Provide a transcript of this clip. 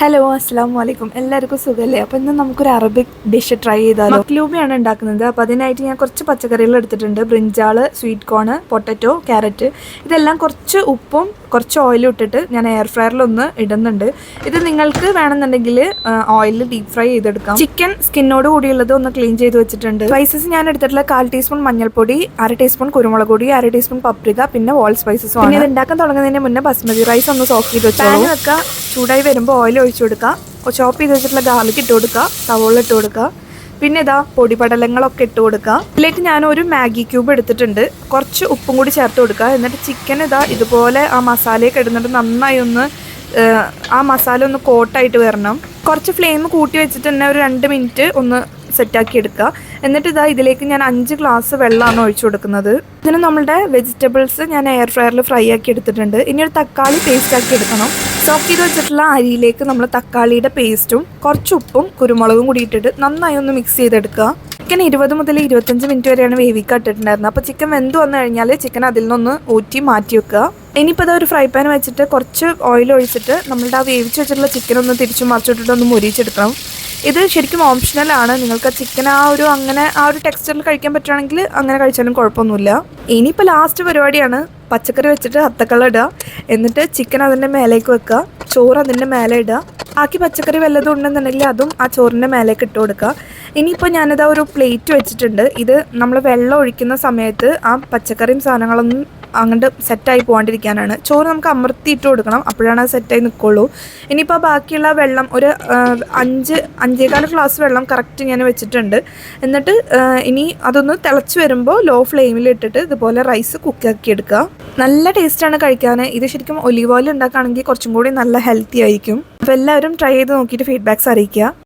Hello അസ്സാം വലൈക്കും എല്ലാവർക്കും സുഖമല്ലേ അപ്പോൾ ഇന്ന് നമുക്കൊരു അറബിക് ഡിഷ് ട്രൈ ചെയ്താലോ? മക്ലൂബിയാണ് ഉണ്ടാക്കുന്നത്. അപ്പോൾ അതിനായിട്ട് ഞാൻ കുറച്ച് പച്ചക്കറികൾ എടുത്തിട്ടുണ്ട്. Brinjal sweet corn potato carrot ഇതെല്ലാം കുറച്ച് ഉപ്പും കുറച്ച് ഓയിലും ഇട്ടിട്ട് ഞാൻ എയർ ഫ്രയറിലൊന്ന് ഇടുന്നുണ്ട്. ഇത് നിങ്ങൾക്ക് വേണമെന്നുണ്ടെങ്കിൽ ഓയിലിൽ ഡീപ് ഫ്രൈ ചെയ്തെടുക്കാം. ചിക്കൻ സ്കിന്നോട് കൂടിയുള്ളത് ഒന്ന് ക്ലീൻ ചെയ്ത് വെച്ചിട്ടുണ്ട്. സ്പൈസസ് ഞാൻ എടുത്തിട്ടുള്ള കാൽ ടീസ്പൂൺ മഞ്ഞൾപ്പൊടി അര ടീസ്പൂൺ കുരുമുളക് പൊടി അര ടീസ്പൂൺ പപ്രിക പിന്നെ വോൾ സ്പൈസസ് പിന്നെ ഇത് ഉണ്ടാക്കാൻ തുടങ്ങുന്നതിന് മുന്നേ ബസ്മതി റൈസ് ഒന്ന് സോക്ക് ചെയ്ത് വെച്ചാൽ വെക്കുക ചൂടായി വരുമ്പോൾ ഓയിൽ ഒഴിച്ചു കൊടുക്കുക. ചോപ്പ് ചെയ്ത് വെച്ചിട്ടുള്ള ഗാർലിക് ഇട്ട് കൊടുക്കുക. സവോള ഇട്ട് കൊടുക്കുക. പിന്നെ ഇതാ പൊടിപടലങ്ങളൊക്കെ ഇട്ട് കൊടുക്കുക. ഇതിലേക്ക് ഞാൻ ഒരു മാഗി ക്യൂബ് എടുത്തിട്ടുണ്ട്. കുറച്ച് ഉപ്പും കൂടി ചേർത്ത് കൊടുക്കുക. എന്നിട്ട് ചിക്കൻ ഇതാ ഇതുപോലെ ആ മസാലയൊക്കെ ഇടുന്നിട്ട് നന്നായി ഒന്ന് ആ മസാല ഒന്ന് കോട്ടായിട്ട് വരണം. കുറച്ച് ഫ്ലെയിം കൂട്ടി വെച്ചിട്ട് തന്നെ ഒരു രണ്ട് മിനിറ്റ് ഒന്ന് സെറ്റാക്കി എടുക്കുക. എന്നിട്ട് ഇതാ ഇതിലേക്ക് ഞാൻ അഞ്ച് ഗ്ലാസ് വെള്ളമാണ് ഒഴിച്ചു കൊടുക്കുന്നത്. ഇതിന് നമ്മളുടെ വെജിറ്റബിൾസ് ഞാൻ എയർ ഫ്രയറിൽ ഫ്രൈ ആക്കി എടുത്തിട്ടുണ്ട്. ഇനി ഒരു തക്കാളി പേസ്റ്റ് ആക്കി എടുക്കണം. സോക്ക് ചെയ്ത് വെച്ചിട്ടുള്ള അരിയിലേക്ക് നമ്മൾ തക്കാളിയുടെ പേസ്റ്റും കുറച്ച് ഉപ്പും കുരുമുളകും കൂടി ഇട്ടിട്ട് നന്നായി ഒന്ന് മിക്സ് ചെയ്തെടുക്കുക. ചിക്കൻ ഇരുപത് മുതൽ ഇരുപത്തഞ്ച് മിനിറ്റ് വരെയാണ് വേവിക്കാൻ ഇട്ടിട്ടുണ്ടായിരുന്നത്. അപ്പോൾ ചിക്കൻ വെന്ത് വന്നു കഴിഞ്ഞാൽ ചിക്കൻ അതിൽ നിന്നൊന്ന് ഊറ്റി മാറ്റി വെക്കുക. ഇനിയിപ്പോൾ ഒരു ഫ്രൈ പാൻ വെച്ചിട്ട് കുറച്ച് ഓയിൽ ഒഴിച്ചിട്ട് നമ്മളുടെ ആ വേവിച്ച് വെച്ചിട്ടുള്ള ചിക്കൻ ഒന്ന് തിരിച്ചു മറിച്ചിട്ടിട്ട് ഒന്ന് മുരിച്ചെടുക്കണം ഇത് ശരിക്കും ഓപ്ഷണൽ ആണ്. നിങ്ങൾക്ക് ചിക്കൻ ആ ഒരു അങ്ങനെ ആ ഒരു ടെക്സ്ചറിൽ കഴിക്കാൻ പറ്റുകയാണെങ്കിൽ അങ്ങനെ കഴിച്ചാലും കുഴപ്പമൊന്നുമില്ല. ഇനിയിപ്പോൾ ലാസ്റ്റ് പരിപാടിയാണ്. പച്ചക്കറി വെച്ചിട്ട് അത്തക്കള്ള ഇടുക. എന്നിട്ട് ചിക്കൻ അതിന്റെ മേലേക്ക് വെക്കുക. ചോറ് അതിന്റെ മേലെ ഇടുക. ബാക്കി പച്ചക്കറി വല്ലതും ഉണ്ടെന്നുണ്ടെങ്കിൽ അതും ആ ചോറിന്റെ മേലേക്ക് ഇട്ട് കൊടുക്കുക. ഇനിയിപ്പോൾ ഞാനിതാ ഒരു പ്ലേറ്റ് വെച്ചിട്ടുണ്ട്. ഇത് നമ്മൾ വെള്ളം ഒഴിക്കുന്ന സമയത്ത് ആ പച്ചക്കറിയും സാധനങ്ങളൊന്നും അങ്ങോട്ട് സെറ്റായി പോകാണ്ടിരിക്കാനാണ് ചോറ് നമുക്ക് അമർത്തിയിട്ട് കൊടുക്കണം. അപ്പോഴാണ് അത് സെറ്റായി നിൽക്കുള്ളൂ ഇനിയിപ്പോൾ ബാക്കിയുള്ള വെള്ളം ഒരു അഞ്ച് അഞ്ചേകാൽ ഗ്ലാസ് വെള്ളം കറക്റ്റ് ഞാൻ വെച്ചിട്ടുണ്ട്. എന്നിട്ട് ഇനി അതൊന്ന് തിളച്ച് വരുമ്പോൾ ലോ ഫ്ലെയിമിൽ ഇട്ടിട്ട് ഇതുപോലെ റൈസ് കുക്കാക്കി എടുക്കുക. നല്ല ടേസ്റ്റാണ് കഴിക്കാൻ ഇത് ശരിക്കും ഒലീവ് ഓയിൽ ഉണ്ടാക്കുകയാണെങ്കിൽ കുറച്ചും കൂടി നല്ല ഹെൽത്തി ആയിരിക്കും. അപ്പോൾ എല്ലാവരും ട്രൈ ചെയ്ത് നോക്കിയിട്ട് ഫീഡ്ബാക്ക്സ് അറിയിക്കുക.